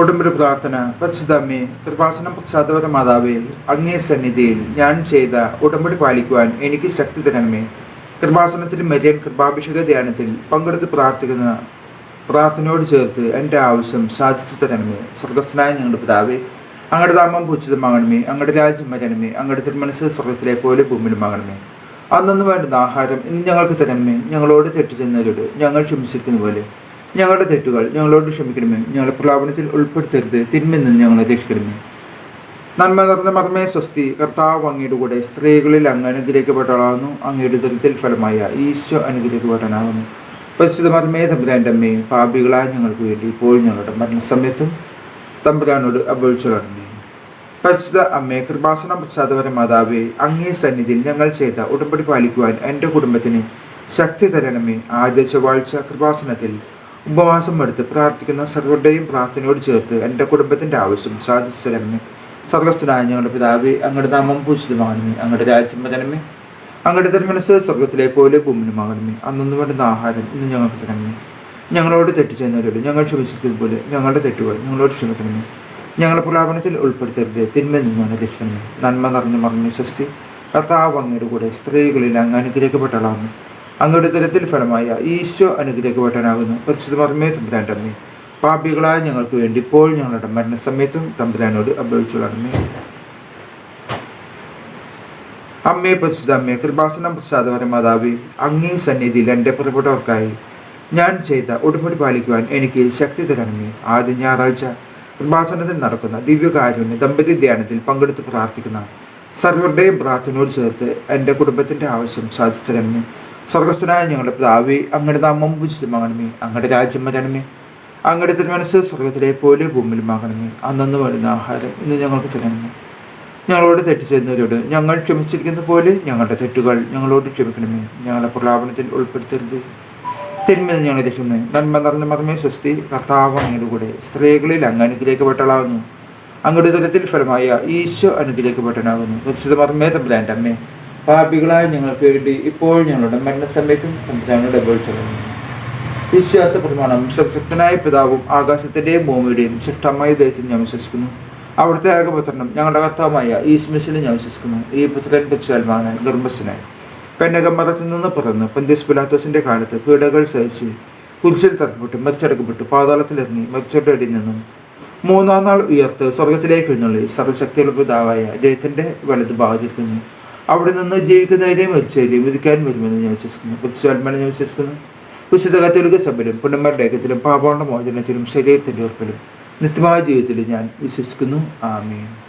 ഉടമ്പടി പ്രാർത്ഥന പരിശുദ്ധമ്മേ കൃപാസനം പ്രസാദപര മാതാവേ അങ്ങേ സന്നിധിയിൽ ഞാൻ ചെയ്ത ഉടമ്പടി പാലിക്കുവാൻ എനിക്ക് ശക്തി തരണമേ. കൃപാസനത്തിൽ മരിയൻ കൃപാഭിഷേക ധ്യാനത്തിൽ പങ്കെടുത്ത് പ്രാർത്ഥിക്കുന്ന പ്രാർത്ഥനയോട് ചേർത്ത് എന്റെ ആവശ്യം സാധിച്ചു തരണമേ. സ്വർഗസ്നായ ഞങ്ങളുടെ പിതാവേ അങ്ങയുടെ നാമം പൂച്ചിതമാകണമേ അങ്ങയുടെ രാജ്യം വരണമേ. അങ്ങയുടെ തിരുമനസ് സ്വർഗത്തിലെ പോലെ ഭൂമിയിലുമാകണമേ അന്നു വേണ്ടുന്ന ആഹാരം ഇന്ന് ഞങ്ങൾക്ക് തരണമേ. ഞങ്ങളോട് തെറ്റിച്ചെന്നവരോട് ഞങ്ങൾ ക്ഷമിച്ചിരിക്കുന്ന പോലെ ഞങ്ങളുടെ തെറ്റുകൾ ഞങ്ങളോട് ക്ഷമിക്കണമേ. ഞങ്ങളുടെ പ്രലാപനത്തിൽ ഉൾപ്പെടുത്തരുത്. തിന്മയിൽ നിന്ന് ഞങ്ങളെ രക്ഷിക്കണമേ. നന്മ നിറഞ്ഞ മർമ്മേ സ്വസ്തി. കർത്താവ് അങ്ങയുടെ കൂടെ സ്ത്രീകളിൽ അങ്ങ് അനുഗ്രഹിക്കപ്പെട്ടവളാകുന്നു. അങ്ങയുടെ ദുരിതത്തിൽ ഫലമായ ഈശോ അനുഗ്രഹിക്കപ്പെട്ടനാകുന്നു പരിശുദ്ധ മർമ്മേ തമ്പുരാന്റെ അമ്മയും പാപികളായ ഞങ്ങൾക്ക് വേണ്ടി ഇപ്പോൾ ഞങ്ങളുടെ മരണസമയത്തും തമ്പുരാനോട് അപേക്ഷിച്ചു പരിശുദ്ധ അമ്മയെ കൃപാസന പ്രസാദപര മാതാവേ അങ്ങേ സന്നിധിയിൽ ഞങ്ങൾ ചെയ്ത ഉടമ്പടി പാലിക്കുവാൻ എന്റെ കുടുംബത്തിന് ശക്തി തരണമേ. ആദ്യ ചൊവ്വാഴ്ച കൃപാസനത്തിൽ ഉപവാസം എടുത്ത് പ്രാർത്ഥിക്കുന്ന സർവരുടെയും പ്രാർത്ഥനയോട് ചേർത്ത് എന്റെ കുടുംബത്തിന്റെ ആവശ്യം സാധിച്ചു തരണമേ സ്വർഗസ്ഥനായ ഞങ്ങളുടെ പിതാവ് അങ്ങയുടെ നാമം പൂജിതമാകണമേ. അങ്ങടെ രാജ്യം വരണമേ. അങ്ങയുടെ തിരുമനസ് സ്വർഗത്തിലെ പോലെ ഭൂമിനുമാകണമേ അന്നൊന്നു വേണ്ടുന്ന ആഹാരം ഇന്ന് ഞങ്ങൾക്ക് തരണമേ. ഞങ്ങളോട് തെറ്റ് ചെയ്യുന്നവരോട് ഞങ്ങൾ ക്ഷമിച്ചതുപോലെ പോലെ ഞങ്ങളുടെ തെറ്റുകൾ ഞങ്ങളോട് ക്ഷമിക്കണമേ. ഞങ്ങളുടെ പ്രലാപനത്തിൽ ഉൾപ്പെടുത്തരുത്. തിന്മ നിന്നാണ് രക്ഷിക്കണമേ. നന്മ നിറഞ്ഞു മറഞ്ഞു സൃഷ്ടി കർത്താവ് അങ്ങയുടെ കൂടെ സ്ത്രീകളിൽ അങ്ങ് അനുഗ്രഹിക്കപ്പെട്ടളാകുന്നു അങ്ങയുടെ തരത്തിൽ ഫലമായ ഈശോ മർമ്മേ തമ്പുരാന്റെ തമ്മി പാപികളായ ഞങ്ങൾക്ക് വേണ്ടി ഇപ്പോൾ ഞങ്ങളുടെ മരണസമയത്തും തമ്പുരാനോട് അപേക്ഷിച്ചുള്ളമേ അമ്മേ പരിശുദ്ധ അമ്മേ കൃപാസനം പ്രസാദപര മാതാവി അങ്ങേ സന്നിധിയിൽ എന്റെ പുറപ്പെട്ടവർക്കായി ഞാൻ ചെയ്ത ഉടമ്പടി പാലിക്കുവാൻ എനിക്ക് ശക്തി തരണമേ. ആദ്യ ഞായറാഴ്ച കൃപാസനത്തിൽ നടക്കുന്ന ദിവ്യകാരുണ്യ ദമ്പതി ധ്യാനത്തിൽ പങ്കെടുത്ത് പ്രാർത്ഥിക്കുന്ന സർവരുടെയും പ്രാർത്ഥനയോട് ചേർത്ത് എന്റെ കുടുംബത്തിന്റെ ആവശ്യം സാധിച്ചു തരണമേ. സ്വർഗസ്ഥനായ ഞങ്ങളുടെ പിതാവേ അങ്ങയുടെ നാമം പൂജിതമാകണമേ അങ്ങയുടെ രാജ്യം വരണമേ. അങ്ങയുടെ തിരുമനസ് സ്വർഗത്തിലെ പോലെ ഭൂമിയിലുമാകണമേ. അന്നു വരുന്ന ആഹാരം ഇന്ന് ഞങ്ങൾക്ക് തരണമേ. ഞങ്ങളോട് തെറ്റ് ചെയ്യുന്നവരോട് ഞങ്ങൾ ക്ഷമിച്ചിരിക്കുന്ന പോലെ ഞങ്ങളുടെ തെറ്റുകൾ ഞങ്ങളോട് ക്ഷമിക്കണമേ. ഞങ്ങളെ പ്രലാപനത്തിൽ ഉൾപ്പെടുത്തരുത്. തിന്മയിൽ ഞങ്ങൾ രക്ഷിക്കണമേ. നന്മ നിറഞ്ഞ മറമേ സ്വസ്തി. കർത്താവ് അങ്ങയുടെ കൂടെ സ്ത്രീകളിൽ അങ്ങ് അനുഗ്രഹിക്കപ്പെട്ടളാകുന്നു അങ്ങയുടെ തരത്തിൽ ഫലമായ ഈശോ അനുഗ്രഹിക്കപ്പെട്ടനാകുന്നു വിശുദ്ധ മർമ്മേ തമ്പുരാന്റെ അമ്മേ. പാപികളായ ഞങ്ങൾക്ക് വേണ്ടി ഇപ്പോൾ ഞങ്ങളുടെ മരണസമയത്തും തമ്പുരാനോട് അപേക്ഷിച്ചു വിശ്വാസ പ്രമാണം സർശക്തനായ പിതാവും ആകാശത്തിന്റെയും ഭൂമിയുടെയും ശിഷ്ടമായ ദൈവത്തിൽ ഞാൻ വിശ്വസിക്കുന്നു. അവിടുത്തെ ഏകപുത്രനും ഞങ്ങളുടെ കർത്താവുമായ ഈ ഞാൻ വിശ്വസിക്കുന്നു. ഈ പുത്രൻ പുച്ഛാൽമാണ് ഗർഭസ്ഥനായി. കന്യകമറത്തിൽ നിന്ന് പിറന്ന് പന്ത്യസ് പിലാത്തോസിന്റെ കാലത്ത് പീഡകൾ സഹിച്ച് കുരിശിൽ തറപ്പെട്ട് മരിച്ചടക്കപ്പെട്ട് പാതാളത്തിലിറങ്ങി മരിച്ചവരുടെ അടിയിൽ നിന്നും മൂന്നാം നാൾ ഉയർത്ത് സ്വർഗത്തിലേക്ക് എഴുന്നള്ളി സർവശക്തിയുള്ള പിതാവായ ജയത്തിന്റെ വലത് ഭാഗത്തിരിക്കുന്നു. അവിടെ നിന്ന് ജീവിക്കുന്നവരെയും മരിച്ചവരെയും വിധിക്കാൻ വരുമെന്ന് ഞാൻ വിശ്വസിക്കുന്നു. പുച്ഛാൽമാനെ ഞാൻ വിശ്വസിക്കുന്നു. വിശുദ്ധ കത്തോലിക സഭയിലും പുണ്യന്മാരുടെ ഏകത്തിലും പാപോണ്ട മോചനത്തിലും ശരീരത്തിന്റെ ഉറപ്പിലും നിത്യമായ ജീവിതത്തിൽ ഞാൻ വിശ്വസിക്കുന്നു. ആമീൻ.